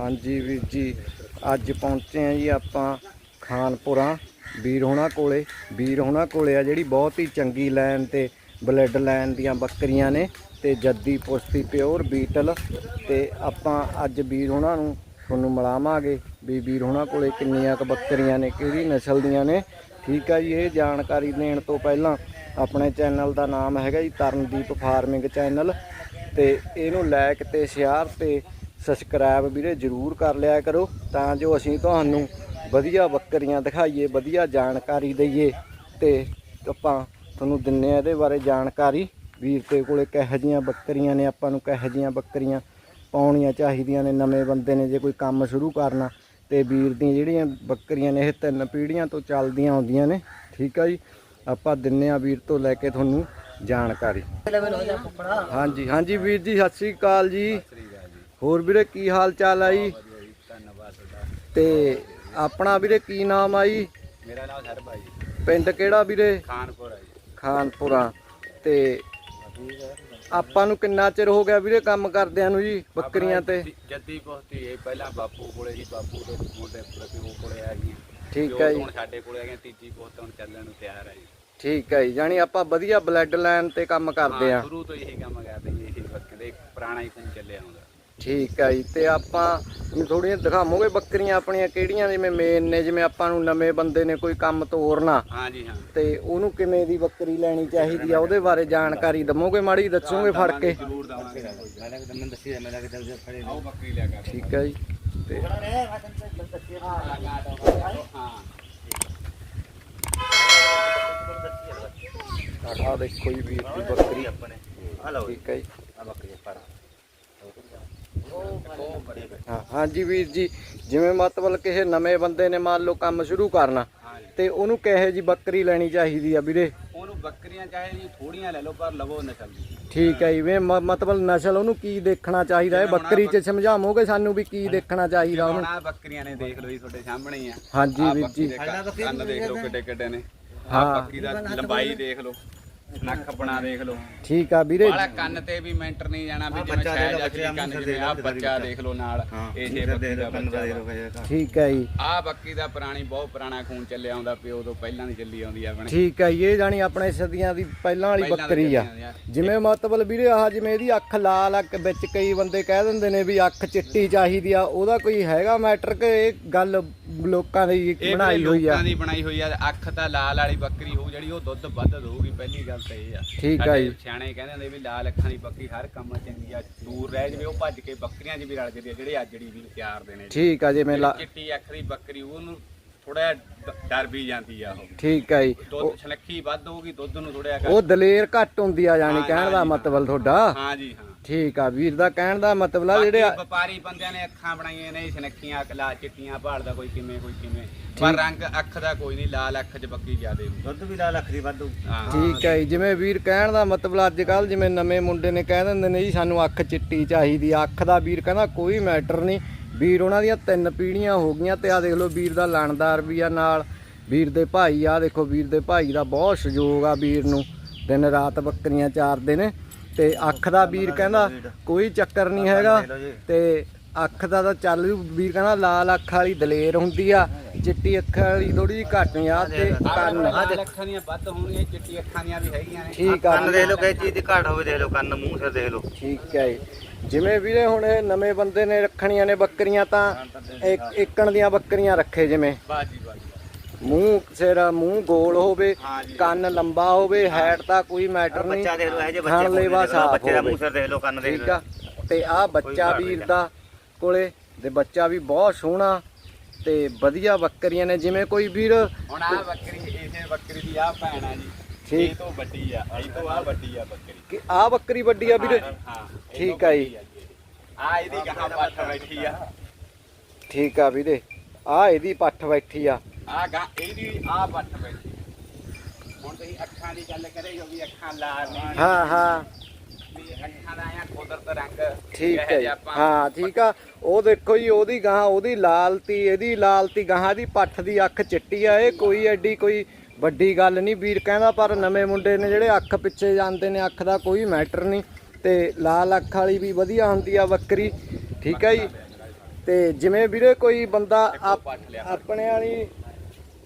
ਹਾਂਜੀ ਵੀਰ ਜੀ, ਅੱਜ ਪਹੁੰਚੇ ਆ ਜੀ ਆਪਾਂ ਖਾਨਪੁਰਾ, ਵੀਰ ਹੋਣਾ ਕੋਲੇ। ਵੀਰ ਹੋਣਾ ਕੋਲੇ ਆ ਜਿਹੜੀ ਬਹੁਤ ਹੀ ਚੰਗੀ ਲਾਈਨ ਤੇ ਬਲੱਡ ਲਾਈਨ ਦੀਆਂ ਬੱਕਰੀਆਂ ਨੇ ਤੇ ਜੱਦੀ ਪੁਸ਼ਤੀ ਪਿਓਰ ਬੀਟਲ ਤੇ ਆਪਾਂ ਅੱਜ ਵੀਰ ਹੋਣਾ ਨੂੰ ਤੁਹਾਨੂੰ ਮਿਲਾਵਾਂਗੇ ਵੀ ਵੀਰ ਹੋਣਾ ਕੋਲੇ ਕਿੰਨੀਆਂ ਕ ਬੱਕਰੀਆਂ ਨੇ, ਕਿਹੜੀ ਨਸਲ ਦੀਆਂ ਨੇ। ਠੀਕ ਆ ਜੀ, ਇਹ ਜਾਣਕਾਰੀ ਦੇਣ ਤੋਂ ਪਹਿਲਾਂ ਆਪਣੇ ਚੈਨਲ ਦਾ ਨਾਮ ਹੈਗਾ ਜੀ ਤਰਨਦੀਪ ਫਾਰਮਿੰਗ ਚੈਨਲ ਤੇ ਇਹਨੂੰ ਲਾਇਕ ਤੇ ਸ਼ੇਅਰ ਤੇ ਸਬਸਕ੍ਰਾਈਬ ਵੀਰੇ ਜਰੂਰ ਕਰ ਲਿਆ ਕਰੋ ਤਾਂ ਜੋ ਅਸੀਂ ਤੁਹਾਨੂੰ ਵਧੀਆ ਬੱਕਰੀਆਂ ਦਿਖਾਈਏ ਵਧੀਆ ਜਾਣਕਾਰੀ ਦਈਏ ਤੇ ਆਪਾਂ ਤੁਹਾਨੂੰ ਦਿੰਨੇ ਆ ਇਹਦੇ ਬਾਰੇ ਜਾਣਕਾਰੀ। ਵੀਰ ਤੇ ਕੋਲੇ ਕਿਹੋ ਜੀਆਂ ਬੱਕਰੀਆਂ ਨੇ ਆਪਾਂ ਨੂੰ ਕਿਹੋ ਜੀਆਂ ਬੱਕਰੀਆਂ ਪਾਉਣੀਆਂ ਚਾਹੀਦੀਆਂ ਨੇ ਨਵੇਂ ਬੰਦੇ ਨੇ ਜੇ ਕੋਈ ਕੰਮ ਸ਼ੁਰੂ ਕਰਨਾ ਤੇ ਵੀਰ ਦੀਆਂ ਜਿਹੜੀਆਂ ਬੱਕਰੀਆਂ ਨੇ ਇਹ ਤਿੰਨ ਪੀੜ੍ਹੀਆਂ ਤੋਂ ਚੱਲਦੀਆਂ ਆਉਂਦੀਆਂ ਨੇ ਠੀਕ ਆ ਜੀ? ਆਪਾਂ ਦਿੰਨੇ ਆ ਵੀਰ ਤੋਂ ਲੈ ਕੇ ਤੁਹਾਨੂੰ ਜਾਣਕਾਰੀ। ਹਾਂਜੀ ਹਾਂਜੀ ਵੀਰ ਜੀ ਸਤਿ ਸ੍ਰੀ ਅਕਾਲ ਜੀ। ਹੋਰ ਵੀਰੇ ਕੀ ਹਾਲ ਚਾਲ ਆ ਜੀ? ਤੇ ਆਪਣਾ ਵੀਰੇ ਕੀ ਨਾਮ ਆ ਜੀ? ਮੇਰਾ ਨਾਮ ਸਰਬਾ ਜੀ। ਪਿੰਡ ਕਿਹੜਾ ਵੀਰੇ? ਖਾਨਪੁਰ ਜੀ। ਖਾਨਪੁਰਾ ਤੇ ਆਪਾਂ ਨੂੰ ਕਿੰਨਾ ਚਿਰ ਹੋ ਗਿਆ ਵੀਰੇ ਕੰਮ ਕਰਦਿਆਂ ਨੂੰ ਜੀ ਬੱਕਰੀਆਂ ਤੇ? ਜੱਦੀ- ਜੱਦੀ ਪਹੁੰਚੀ ਹੈ ਪਹਿਲਾਂ ਬਾਪੂ ਕੋਲੇ ਸੀ ਬਾਪੂ ਦੇ ਮੁੰਡੇ ਪ੍ਰਤੀ ਕੋਲੇ ਆ ਗਈ ਠੀਕ ਹੈ ਜੀ। ਹੁਣ ਸਾਡੇ ਕੋਲੇ ਆ ਗਏ ਤੀਜੀ ਪੋਸਟ ਹੁਣ ਚੱਲਣ ਨੂੰ ਤਿਆਰ ਹੈ ਜੀ। ਠੀਕ ਹੈ ਜੀ ਜਾਨੀ ਆਪਾਂ ਵਧੀਆ ਬਲੱਡ ਲਾਈਨ ਤੇ ਕੰਮ ਕਰਦੇ ਆ। ਸ਼ੁਰੂ ਤੋਂ ਇਹੀ ਕੰਮ ਕਰਦੇ ਜੀ ਇਹੀ ਬੱਕੇ ਦੇ ਪੁਰਾਣਾ ਹੀ ਖੂਨ ਚੱਲਿਆ ਹੁੰਦਾ। ਠੀਕ ਹੈ ਜੀ ਤੇ ਆਪਾਂ ਥੋੜੀਆਂ ਦਿਖਾਵੋਗੇ ਬੱਕਰੀਆਂ ਆਪਣੀਆਂ ਕਿਹੜੀਆਂ ਜਿਵੇਂ ਮੇਨ ਨੇ ਜਿਵੇਂ ਆਪਾਂ ਨੂੰ ਨਵੇਂ ਬੰਦੇ ਨੇ ਕੋਈ ਕੰਮ ਤੋਰਨਾ। ਹਾਂ ਜੀ ਹਾਂ। ਤੇ ਉਹਨੂੰ ਕਿਵੇਂ ਦੀ ਬੱਕਰੀ ਲੈਣੀ ਚਾਹੀਦੀ ਆ ਉਹਦੇ ਬਾਰੇ ਜਾਣਕਾਰੀ ਦਮੋਗੇ ਮਾੜੀ ਦੱਸੋਗੇ ਫੜ ਕੇ? ਜ਼ਰੂਰ ਦਵਾਂਗੇ। ਮੈਂ ਦੱਸੀ ਮੈਂ ਆਓ। ਬੱਕਰੀ ਠੀਕ ਹੈ ਜੀ ਤੇ ਆਹ ਦੇਖੋ ਜੀ ਵੀਰ ਦੀ ਬੱਕਰੀ। ਆਪਣੇ ਆ ਲਓ ਠੀਕ ਹੈ ਜੀ। ਹਾਂਜੀ ਵੀਰ ਜੀ ਜਿਵੇਂ ਮਤਲਬ ਕਿਸੇ ਨਵੇਂ ਬੰਦੇ ਨੇ ਮੰਨ ਲਓ ਕੰਮ ਸ਼ੁਰੂ ਕਰਨਾ ਤੇ ਉਹਨੂੰ ਕਿਹੋ ਜੀ ਬੱਕਰੀ ਲੈਣੀ ਚਾਹੀਦੀ ਆ ਵੀਰੇ? ਉਹਨੂੰ ਬੱਕਰੀਆਂ ਚਾਹੇ ਜੀ ਥੋੜੀਆਂ ਲੈ ਲਓ ਪਰ ਲਵੋ ਨਸਲ ਦੀ। ਠੀਕ ਹੈ ਜੀ ਵੇ ਮਤਲਬ ਨਸਲ ਉਹਨੂੰ ਕੀ ਦੇਖਣਾ ਚਾਹੀਦਾ? ਹੈ ਬੱਕਰੀ 'ਚ ਸਮਝਾਵੋਗੇ ਸਾਨੂੰ ਵੀ ਕੀ ਦੇਖਣਾ ਚਾਹੀਦਾ ਉਹਨੂੰ? ਹੁਣ ਆ ਬੱਕਰੀਆਂ ਨੇ ਦੇਖ ਲਓ ਜੀ ਤੁਹਾਡੇ ਸਾਹਮਣੇ ਹੀ ਆ। ਹਾਂਜੀ ਵੀਰ ਜੀ। ਕੰਨ ਦੇਖ ਲਓ ਕਿੱਡੇ ਕਿੱਡੇ ਨੇ। ਹਾਂ। ਬੱਕਰੀ ਦਾ ਲੰਬਾਈ ਦੇਖ ਲਓ। ਨੱਕ ਬਣਾ ਦੇਖ ਲਓ। ਠੀਕ ਆ ਵੀਰੇ। ਵਾਲਾ ਕੰਨ ਤੇ ਵੀ ਮੈਂਟਰ ਨਹੀਂ ਜਾਣਾ ਵੀ ਜਿਵੇਂ ਛਾਇਆ ਅਸਲੀ ਕੰਨ ਜਿਵੇਂ ਆ ਬੱਚਾ ਦੇਖ ਲਓ। ਨਾਲ ਇਹ ਜੇ ਬੱਕਰੀ ਦਾ ਬੱਚਾ ਠੀਕ ਹੈ ਜੀ। ਆ ਬੱਕਰੀ ਦਾ ਪੁਰਾਣੀ ਬਹੁਤ ਪੁਰਾਣਾ ਖੂਨ ਚੱਲਿਆ ਆਉਂਦਾ ਪਿਓ ਤੋਂ ਪਹਿਲਾਂ ਦੀ ਚੱਲੀ ਆਉਂਦੀ ਆ ਆਪਣੇ। ਠੀਕ ਹੈ ਜੀ, ਇਹ ਜਾਨੀ ਆਪਣੇ ਸਦੀਆਂ ਦੀ ਪਹਿਲਾਂ ਵਾਲੀ ਬੱਕਰੀ ਆ। ਜਿਵੇਂ ਮਤਲਬ ਵੀਰੇ ਆਹ ਜਿਵੇਂ ਇਹਦੀ ਅੱਖ ਲਾਲ ਆ ਵਿੱਚ ਕਈ ਬੰਦੇ ਕਹਿ ਦਿੰਦੇ ਨੇ ਵੀ ਅੱਖ ਚਿੱਟੀ ਚਾਹੀਦੀ ਆ ਉਹਦਾ ਕੋਈ ਹੈਗਾ ਮੈਟਰ ਕਿ ਇਹ ਗੱਲ ਲੋਕਾਂ ਦੀ ਇਹ ਬਣਾਈ ਹੋਈ ਆ। ਲੋਕਾਂ ਦੀ ਬਣਾਈ ਹੋਈ ਆ ਅੱਖ ਤਾਂ ਲਾਲ ਵਾਲੀ ਬੱਕਰੀ ਹੋਊ ਜਿਹੜੀ ਉਹ ਦੁੱਧ ਵੱਧ ਦਊਗੀ ਪਹਿਲੀ ਗੱਲ ਤਾਂ ਇਹ ਆ। ਠੀਕ ਆ ਸਾਡੇ ਜੀ। ਸਿਆਣੇ ਕਹਿੰਦੇ ਹੁੰਦੇ ਵੀ ਲਾਲ ਅੱਖਾਂ ਦੀ ਬੱਕਰੀ ਹਰ ਕੰਮ ਚੰਗੀ ਆ ਦੂਰ ਰਹਿ ਜਵੇ ਉਹ ਭੱਜ ਕੇ ਬੱਕਰੀਆਂ 'ਚ ਵੀ ਰਲ ਜਾਂਦੀ ਆ ਜਿਹੜੇ ਅੱਜੜੀ ਵੀ ਪਿਆਰ ਦੇ ਨੇ। ਠੀਕ ਆ ਜਿਵੇਂ ਲਾ- ਚਿੱਟੀ ਅੱਖ ਦੀ ਬੱਕਰੀ ਉਹਨੂੰ ਥੋੜਾ ਡਰ ਵੀ ਜਾਂਦੀ ਆ ਉਹ। ਠੀਕ ਹੈ ਜੀ। ਦੁੱਧ ਛਣਖੀ ਵੱਧ ਹੋਊਗੀ ਦੁੱਧ ਨੂੰ ਥੋੜਾ ਉਹ ਦਲੇਰ ਘੱਟ ਹੁੰਦੀ ਆ ਹਾਂ, ਕਹਿਣ ਦਾ ਮਤਲਬ ਤੁਹਾਡਾ। ਹਾਂ ਜੀ ਹਾਂ। ਠੀਕ ਆ ਵੀਰ ਦਾ ਕਹਿਣ ਦਾ ਮਤਲਬ ਆ ਜਿਹੜੇ ਬਾਕੀ ਵਪਾਰੀ ਬੰਦਿਆਂ ਨੇ ਅੱਖਾਂ ਬਣਾਈਆਂ ਨੇ ਛਣਖੀਆਂ ਲਾ ਚਿੱਟੀਆਂ ਭਾਲਦਾ ਕੋਈ ਕਿਵੇਂ ਕੋਈ ਕਿਵੇਂ। ਪਰ ਰੰਗ ਅੱਖ ਦਾ ਕੋਈ ਨਹੀਂ ਲਾਲ ਅੱਖ 'ਚ ਬੱਕਰੀ ਜ਼ਿਆਦੇ ਹੁੰਦੀ। ਦੁੱਧ ਵੀ ਲਾ ਲੱਖ ਦੀ ਵਾਧੂ। ਠੀਕ ਹੈ ਜੀ, ਜਿਵੇਂ ਵੀਰ ਕਹਿਣ ਦਾ ਮਤਲਬ ਅੱਜ ਕੱਲ ਜਿਵੇਂ ਨਵੇਂ ਮੁੰਡੇ ਨੇ ਕਹਿ ਦਿੰਦੇ ਨੇ ਜੀ ਸਾਨੂੰ ਅੱਖ ਚਿੱਟੀ ਚਾਹੀਦੀ ਆ। ਅੱਖ ਦਾ ਵੀਰ ਕਹਿੰਦਾ ਕੋਈ ਮੈਟਰ ਨਹੀਂ। ਵੀਰ ਉਹਨਾਂ ਦੀਆਂ ਤਿੰਨ ਪੀੜ੍ਹੀਆਂ ਹੋ ਗਈਆਂ ਤੇ ਆ ਦੇਖ ਲਓ ਵੀਰ ਦਾ ਲਾਣਦਾਰ ਵੀ ਆ ਨਾਲ। ਵੀਰ ਦੇ ਭਾਈ ਆ ਦੇਖੋ ਵੀਰ ਦੇ ਭਾਈ ਦਾ ਬਹੁਤ ਸਹਿਯੋਗ ਆ ਵੀਰ ਨੂੰ। ਦਿਨ ਰਾਤ ਬੱਕਰੀਆਂ ਚਾਰਦੇ ਨੇ। ਤੇ ਅੱਖ ਦਾ ਵੀਰ ਕਹਿੰਦਾ ਕੋਈ ਚੱਕਰ ਨਹੀਂ ਹੈਗਾ। ਤੇ ਅੱਖ ਦਾ ਤਾਂ ਚੱਲ ਵੀ ਵੀਰ ਕਹਿੰਦਾ ਲਾਲ ਅੱਖ ਵਾਲੀ ਦਲੇਰ ਹੁੰਦੀ ਆ ਚਿੱਟੀ ਅੱਖ ਵਾਲੀ ਥੋੜੀ ਜਿਹੀ ਘੱਟ ਆ ਤੇ ਕੰਨ ਲਾਲ ਅੱਖਾਂ ਦੀਆਂ ਵੱਧ ਹੋਣਗੀਆਂ ਚਿੱਟੀ ਅੱਖਾਂ ਦੀਆਂ ਵੀ ਹੈਗੀਆਂ ਨੇ। ਠੀਕ ਆ। ਕੰਨ ਦੇਖ ਲਓ ਕਿਸੇ ਚੀਜ਼ ਦੀ ਘਾਟ ਹੋਵੇ ਦੇਖ ਲਓ ਕੰਨ ਮੂੰਹ ਸਿਰ ਦੇਖ ਲਓ। ਠੀਕ ਹੈ ਜਿਵੇਂ ਵੀਰੇ ਹੁਣ ਇਹ ਨਵੇਂ ਬੰਦੇ ਨੇ ਰੱਖਣੀਆਂ ਨੇ ਬੱਕਰੀਆਂ ਤਾਂ ਇੱਕ ਏਕਣ ਦੀਆਂ ਬੱਕਰੀਆਂ ਰੱਖੇ ਜਿਵੇਂ। ਬਾਜੀ ਬਾਜੀ ਮੂੰਹ ਸਿਰ ਮੂੰਹ ਗੋਲ ਹੋਵੇ। ਕੰਨ ਲੰਬਾ ਹੋਵੇ ਹੈਟ ਦਾ ਕੋਈ ਮੈਟਰ ਨਹੀਂ। ਬੱਚਾ ਦੇਖ ਲਓ ਇਹ ਜੇ ਬੱਚੇ ਲੇਵਾ ਸਾਫ਼ ਬੱਚੇ ਦਾ। ਮੂੰਹ ਸਿਰ ਦੇਖ ਲਓ ਕੰਨ ਦੇਖ ਆ? ਤੇ ਆਹ ਬੱਚਾ ਵੀਰ ਦਾ ਕੋਲੇ ਤੇ ਬੱਚਾ ਵੀ ਬਹੁਤ ਸੋਹਣਾ ਤੇ ਵਧੀਆ ਬੱਕਰੀਆਂ ਨੇ। ਜਿਵੇਂ ਕੋਈ ਵੀਰ ਹੁਣ ਆ ਬੱਕਰੀ ਇਸੇ ਬੱਕਰੀ ਦੀ ਆ ਭੈਣ ਆ ਜੀ। ਠੀਕ। ਇਹ ਤੋਂ ਵੱਡੀ ਆ ਇਹ ਤੋਂ ਆ ਵੱਡੀ ਆ ਬੱਕਰੀ। ਕਿ ਆਹ ਬੱਕਰੀ ਵੱਡੀ ਆ ਵੀਰੇ? ਹਾਂ ਠੀਕ ਆ ਜੀ। ਆ ਇਹਦੀ ਗਾਂ ਪੱਠ ਬੈਠੀ ਆ। ਠੀਕ ਆ ਵੀਰੇ। ਆਹ ਇਹਦੀ ਪੱਠ ਬੈਠੀ ਆ। ਆ ਗਾਂ ਇਹਦੀ ਆ ਪੱਠ ਬੈਠੀ ਹੁਣ ਤੁਸੀਂ ਅੱਖਾਂ ਦੀ ਗੱਲ ਕਰੇ ਜੋ ਵੀ ਅੱਖਾਂ ਲਾਲ ਨੇ। ਹਾਂ ਹਾਂ। ਵੀ ਅੱਖਾਂ ਦਾ ਆ ਕੁਦਰਤ ਰੰਗ ਠੀਕ ਜਿਹੋ ਹੈ ਜੀ। ਜਿਹਾ ਆਪਾਂ- ਹਾਂ ਠੀਕ ਆ। ਉਹ ਦੇਖੋ ਜੀ ਉਹਦੀ ਗਾਂ ਉਹਦੀ ਲਾਲਤੀ ਇਹਦੀ ਲਾਲਤੀ ਗਾਂ ਦੀ ਪੱਠ ਦੀ ਅੱਖ ਚਿੱਟੀ ਆ। ਇਹ ਕੋਈ ਐਡੀ ਕੋਈ ਵੱਡੀ ਗੱਲ ਨਹੀਂ। ਵੀਰ ਕਹਿੰਦਾ ਪਰ ਨਵੇਂ ਮੁੰਡੇ ਨੇ ਜਿਹੜੇ ਅੱਖ ਪਿੱਛੇ ਜਾਂਦੇ ਨੇ ਅੱਖ ਦਾ ਕੋਈ ਮੈਟਰ ਨਹੀਂ। ਤੇ ਲਾਲ ਅੱਖ ਵਾਲੀ ਵੀ ਵਧੀਆ ਹੁੰਦੀ ਆ ਬੱਕਰੀ। ਠੀਕ ਹੈ ਜੀ। ਤੇ ਜਿਵੇਂ ਵੀਰੇ ਕੋਈ ਬੰਦਾ ਆਪ- ਆਪਣੇ ਵਾਲੀ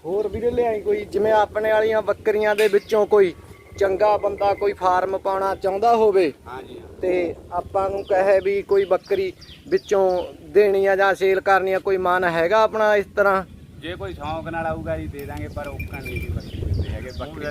ਹੋਰ ਵੀਰੇ ਲਿਆਈ ਕੋਈ? ਜਿਵੇਂ ਆਪਣੇ ਵਾਲੀਆਂ ਬੱਕਰੀਆਂ ਦੇ ਵਿੱਚੋਂ ਕੋਈ ਚੰਗਾ ਬੰਦਾ ਕੋਈ ਫਾਰਮ ਪਾਉਣਾ ਚਾਹੁੰਦਾ ਹੋਵੇ ਹਾਂਜੀ। ਤੇ ਆਪਾਂ ਨੂੰ ਕਹੇ ਵੀ ਕੋਈ ਬੱਕਰੀ ਵਿੱਚੋਂ ਦੇਣੀ ਆ ਜਾਂ ਸੇਲ ਕਰਨੀ ਆ ਕੋਈ ਮਨ ਹੈਗਾ ਆਪਣਾ ਇਸ ਤਰ੍ਹਾਂ? ਜੇ ਕੋਈ ਸ਼ੌਂਕ ਨਾਲ ਆਊਗਾ ਜੀ ਦੇ ਦਾਂਗੇ ਪਰ ਔਕਣ ਨਹੀਂ ਜੀ ਬੱਕਰੀ ਹੈਗੇ ਬੱਕਰੀ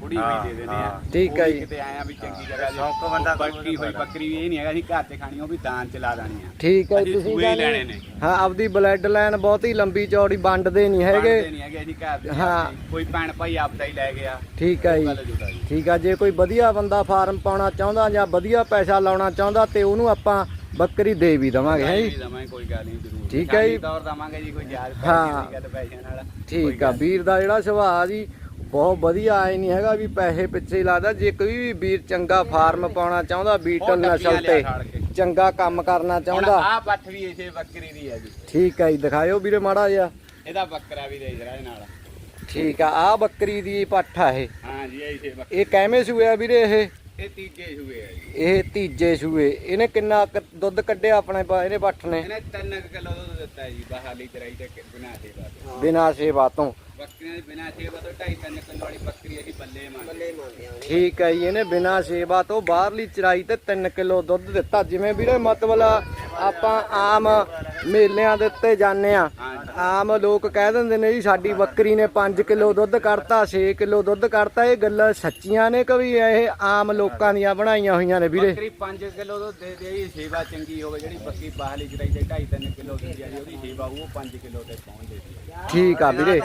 ਕੁੜੀ ਦੇ ਦਿੰਦੇ ਆ। ਹਾਂ, ਠੀਕ ਹੈ ਉਹ ਵੀ ਜੀ। ਕਿਤੇ ਆਇਆ ਵੀ ਚੰਗੀ ਜਗ੍ਹਾ ਸ਼ੌਂਕ ਬੰਦਾ ਕੋਈ ਬੱਕੀ ਹੋਈ ਬੱਕਰੀ ਵੀ ਇਹ ਨਹੀਂ ਹੈਗਾ ਜੀ ਘਰ ਤੇ ਖਾਣੀ ਉਹ ਵੀ ਦਾਨ ਚ ਲਾ ਦੇਣੀ ਆ। ਠੀਕ ਹੈ ਅਸੀਂ ਤੁਸੀਂ ਸੂਏ ਹੀ ਕਹਿੰਦੇ- ਲੈਣੇ ਨੇ। ਹਾਂ ਆਪਦੀ ਬਲੱਡ ਲਾਈਨ ਬਹੁਤੀ ਲੰਬੀ ਚੌੜੀ ਵੰਡਦੇ ਨਹੀਂ ਹੈਗੇ। ਬਣਦੇ ਨਹੀਂ ਹੈਗੇ ਜੀ ਘਰ ਦੇ ਹਾਂ। ਆਪਣੇ। ਕੋਈ ਭੈਣ ਭਾਈ ਆਪਦਾ ਹੀ ਲੈ ਗਿਆ। ਠੀਕ ਹੈ ਜੀ। ਠੀਕ ਆ ਜੇ ਕੋਈ ਵਧੀਆ ਬੰਦਾ ਫਾਰਮ ਪਾਉਣਾ ਚਾਹੁੰਦਾ ਜਾਂ ਵਧੀਆ ਪੈਸਾ ਲਾਉਣਾ ਚਾਹੁੰਦਾ ਤੇ ਉਹਨੂੰ ਆਪਾਂ ਬੱਕਰੀ ਦੇ ਵੀ ਦਵਾਂਗੇ ਹੈ ਜੀ? ਦਵਾਂਗੇ ਕੋਈ ਗੱਲ ਨਹੀਂ ਜ਼ਰੂਰ। ਠੀਕ ਹੈ ਜੀ। ਦੌਰ ਦਵਾਂਗੇ ਜੀ ਕੋਈ ਯਾਦ ਹਾਂ। ਗੱਲ ਪੈਸਿਆਂ ਨਾਲ। ਠੀਕ ਆ ਵੀਰ ਦਾ ਜਿਹੜਾ ਸੁਭਾਅ ਜੀ ਬਹੁਤ ਵਧੀਆ ਆਏ ਨਹੀਂ ਹੈਗਾ ਵੀ ਪੈਸੇ ਪਿੱਛੇ ਹੀ ਲੱਗਦਾ। ਜੇ ਕੋਈ ਵੀ ਵੀਰ ਚੰਗਾ ਫਾਰਮ ਪਾਉਣਾ ਚਾਹੁੰਦਾ ਬੀਟਲ ਨਸਲ ਤੇ ਚੰਗਾ ਕੰਮ ਕਰਨਾ ਚਾਹੁੰਦਾ। ਆ ਪੱਠ ਵੀ ਇਸੇ ਬੱਕਰੀ ਦੀ ਹੈ ਜੀ। ਠੀਕ ਆ ਜੀ ਦਿਖਾਇਓ ਵੀਰੇ ਮਾੜਾ ਜਿਹਾ। ਇਹਦਾ ਬੱਕਰਾ ਵੀ ਦੇ ਜਰਾ ਨਾਲ। ਠੀਕ ਆ ਆ ਬੱਕਰੀ ਦੀ ਪੱਠ ਆ ਇਹ। ਹਾਂ ਜੀ ਇਸੇ ਬੱਕਰੀ ਇਹ ਕਿਵੇਂ ਸੂਏ ਆ ਵੀਰੇ ਇਹ? ਇਹ ਤੀਜੇ ਸੂਏ ਹੈ ਜੀ। ਇਹ ਤੀਜੇ ਸੂਏ ਇਹਨੇ ਕਿੰਨਾ ਕੁ ਦੁੱਧ ਕੱਢਿਆ ਆਪਣੇ ਪਾ- ਇਹਨੇ ਪੱਠ ਨੇ? ਇਹਨੇ 3 ਕਿਲੋ ਦੁੱਧ ਦਿੱਤਾ ਜੀ ਬਹਾਲੀ ਚਰਾਈ ਤੇ ਬਿਨਾ ਸੇਵਾ ਤੋਂ। ਬਿਨਾਂ ਸੇਵਾ ਤੋਂ। ਬੱਕਰੀਆਂ ਦੀ ਬਿਨਾ ਸੇਵਾ ਤੋਂ 2.5 3 ਕਿਲੋ ਵਾਲੀ ਬੱਕਰੀ ਅਸੀਂ ਬੱਲੇ ਮੰਨਦੇ ਠੀਕ ਹੈ ਜੀ ਇਹਨੇ ਬਿਨਾਂ ਸੇਵਾ ਤੋਂ ਬਾਹਰਲੀ ਚਰਾਈ ਤੇ 3 ਕਿਲੋ ਦੁੱਧ ਦਿੱਤਾ। ਜਿਵੇਂ ਵੀਰੇ ਮਤਲਬ ਆਪਾਂ ਆਮ ਮੇਲਿਆਂ ਦੇ ਉੱਤੇ ਜਾਂਦੇ ਆ ਹਾਂ ਆਮ ਲੋਕ ਕਹਿ ਦਿੰਦੇ ਨੇ ਜੀ ਸਾਡੀ ਬੱਕਰੀ ਨੇ 5 ਕਿਲੋ ਦੁੱਧ ਕੱਢਤਾ 6 ਕਿਲੋ ਦੁੱਧ ਕੱਢਤਾ। ਇਹ ਗੱਲਾਂ ਸੱਚੀਆਂ ਨੇ ਕਿ ਵੀ ਇਹ ਆਮ ਲੋਕਾਂ ਦੀਆਂ ਬਣਾਈਆਂ ਹੋਈਆਂ ਨੇ ਵੀਰੇ। ਬੱਕਰੀ 5 ਕਿਲੋ ਦੁੱਧ ਦੇ ਦੇ ਜੀ ਸੇਵਾ ਚੰਗੀ ਹੋਵੇ ਜਿਹੜੀ ਬੱਕਰੀ ਬਾਹਲੀ ਚਰਾਈ ਤੇ 2.5 3 ਕਿਲੋ ਦਿੰਦੀ ਆ ਜੀ ਉਹਦੀ ਸੇਵਾ ਉਹ 5 ਕਿਲੋ ਤੇ ਪਹੁੰਚ ਜਾਂਦੀ ਠੀਕ ਆ ਵੀਰੇ।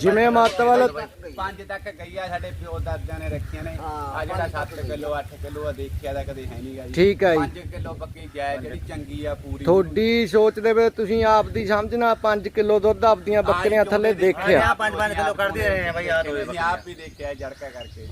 ਜਿਵੇਂ ਮਤਲਬ 5 ਤੱਕ ਗਈਆ ਸਾਡੇ ਪਿਓ ਦਾਦਿਆਂ ਨੇ ਰੱਖੀਆਂ ਨੇ। ਆ ਜਿਹੜਾ 7 ਕਿਲੋ 8 ਕਿਲੋ ਆ ਦੇਖਿਆ ਤਾਂ ਕਦੇ ਹੈ ਨਹੀਂਗਾ ਜੀ। ਠੀਕ ਹੈ ਜੀ। 5 ਕਿਲੋ ਬੱਕਰੀ ਜਾਇ ਜਿਹੜੀ ਚੰਗੀ ਆ ਪੂਰੀ ਤੁਹਾਡੀ ਸੋਚ ਦੇ ਵਿੱਚ ਤੁਸੀਂ ਆਪ ਦੀ ਸਮਝਣਾ 5 ਕਿਲੋ ਦੁੱਧ ਆਪਦੀਆਂ ਬੱਕਰੀਆਂ ਥੱਲੇ ਦੇਖਿਆ 5-5 ਕਿਲੋ ਕੱਢਦੇ ਰਹੇ ਆ ਬਾਈ ਆ ਆਪ ਵੀ ਦੇਖਿਆ ਜੜਕਾ ਕਰਕੇ।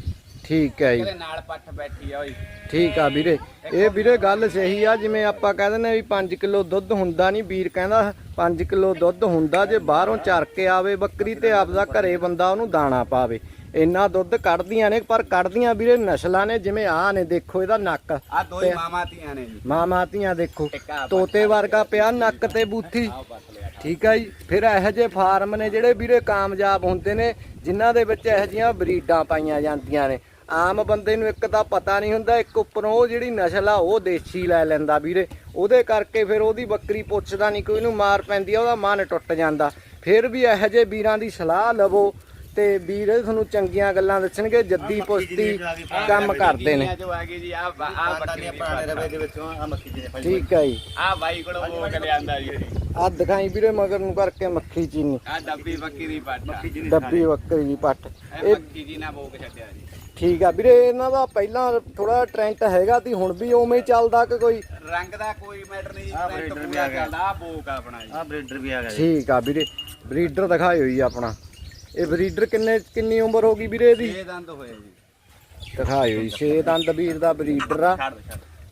ਠੀਕ ਹੈ ਜੀ। ਇਹਦੇ ਨਾਲ ਪੱਠ ਬੈਠੀ ਆ ਓਏ। ਠੀਕ ਆ ਵੀਰੇ। ਇਹ ਵੀਰੇ ਗੱਲ ਸਹੀ ਆ ਜਿਵੇਂ ਆਪਾਂ ਕਹਿ ਦਿੰਦੇ ਆ ਵੀ 5 ਕਿਲੋ ਦੁੱਧ ਹੁੰਦਾ ਨਹੀਂ ਵੀਰ ਕਹਿੰਦਾ 5 ਕਿਲੋ ਦੁੱਧ ਹੁੰਦਾ ਜੇ ਬਾਹਰੋਂ ਚਰ ਕੇ ਆਵੇ ਬੱਕਰੀ ਤੇ ਆਪਦਾ ਘਰੇ ਬੰਦਾ ਉਹਨੂੰ ਦਾਣਾ ਪਾਵੇ। ਇੰਨਾ ਦੁੱਧ ਕੱਢਦੀਆਂ ਨੇ ਪਰ ਕੱਢਦੀਆਂ ਵੀਰੇ ਨਸਲਾਂ ਨੇ ਜਿਵੇਂ ਆ ਨੇ ਦੇਖੋ ਇਹਦਾ ਨੱਕ। ਆ ਦੋ ਹੀ ਮਾਮਾ ਧੀਆਂ ਨੇ ਜੀ। ਮਾਂ ਮਾਤੀਆਂ ਦੇਖੋ ਤੋਤੇ ਵਰਗਾ ਪਿਆ ਨੱਕ ਤੇ ਬੂਥੀ। ਆਹ ਠੀਕ ਆ ਜੀ। ਫਿਰ ਇਹੋ ਜਿਹੇ ਫਾਰਮ ਨੇ ਜਿਹੜੇ ਵੀਰੇ ਕਾਮਯਾਬ ਹੁੰਦੇ ਨੇ ਜਿਨ੍ਹਾਂ ਦੇ ਵਿੱਚ ਇਹੋ ਜਿਹੀਆਂ ਬਰੀਡਾਂ ਪਾਈਆਂ ਜਾਂਦੀਆਂ ਨੇ। ਆਮ ਬੰਦੇ ਨੂੰ ਇੱਕ ਤਾਂ ਪਤਾ ਨਹੀਂ ਹੁੰਦਾ, ਇੱਕ ਉੱਪਰੋਂ ਉਹ ਜਿਹੜੀ ਨਸਲ ਆ, ਉਹ ਦੇਸੀ ਲੈ ਲੈਂਦਾ ਵੀਰੇ। ਉਹਦੇ ਕਰਕੇ ਫਿਰ ਉਹਦੀ ਬੱਕਰੀ ਪੁੱਛਦਾ ਨਹੀਂ, ਕੋਈ ਨੂੰ ਮਾਰ ਪੈਂਦੀ ਆ, ਉਹਦਾ ਮਨ ਟੁੱਟ ਜਾਂਦਾ। ਫਿਰ ਵੀ ਇਹੋ ਜਿਹੇ ਵੀਰਾਂ ਦੀ ਸਲਾਹ ਲਵੋ। ਤੇ ਵੀਰ ਤੁਹਾਨੂੰ ਚੰਗੀਆਂ ਗੱਲਾਂ ਦੱਸਣਗੇ ਜੱਦੀ ਪੁਸ਼ਤੀ ਕੰਮ ਕਰਦੇ ਨੇ। ਜੋ ਆ ਗਈ ਜੀ ਆ ਆ ਬੱਕਰੀ ਦੀ ਪੁਰਾਣੇ ਰਵੇ ਦੇ ਵਿੱਚੋਂ ਆ ਮੱਖੀ ਜੀ ਨੇ ਠੀਕ ਹੈ ਜੀ। ਆ ਬਾਈ ਕੋਲੋਂ ਉਹ ਕੇ ਲਿਆਂਦਾ ਜੀ। ਆ ਦਿਖਾਈ ਵੀਰੇ ਮਗਰ ਨੂੰ ਕਰਕੇ ਮੱਖੀ ਚੀਨੀ। ਆ ਡੱਬੀ ਬੱਕਰੀ ਦੀ ਆ। ਡੱਬੀ ਬੱਕਰੀ ਦੀ ਪੱਟ। ਇਹ ਮੱਕੀ ਜੀ ਨਾ ਬੋਕ ਛੱਡਿਆ ਜੀ। ਠੀਕ ਆ ਵੀਰੇ ਇਹਨਾਂ ਦਾ ਪਹਿਲਾਂ ਥੋੜਾ ਟ੍ਰੈਂਡ ਹੈਗਾ ਤੀ ਹੁਣ ਵੀ ਉਵੇਂ ਹੀ ਚੱਲਦਾ ਕਿ ਕੋਈ ਰੰਗ ਦਾ ਕੋਈ ਮੈਟਰ ਨਹੀਂ ਵੀ ਪੂਰਾ ਆ ਗਿਆ। ਚੱਲਦਾ ਆ ਬੋਕ ਆ ਆਪਣਾ ਜੀ। ਆ ਬਰੀਡਰ ਵੀ ਆ ਗਿਆ ਜੀ। ਠੀਕ ਆ ਵੀਰੇ ਬਰੀਡਰ ਦਿਖਾਇਓ ਜੀ ਆਪਣਾ। ਇਹ ਬਰੀਡਰ ਕਿੰਨੇ ਕਿੰਨੀ ਉਮਰ ਹੋ ਗਈ ਵੀਰੇ ਇਹਦੀ? ਇਹ ਦੰਦ ਹੋਏ ਜੀ। ਦਿਖਾਇਓ ਜੀ ਛੇ ਦੰਦ ਵੀਰ ਦਾ ਬਰੀਡਰ ਆ।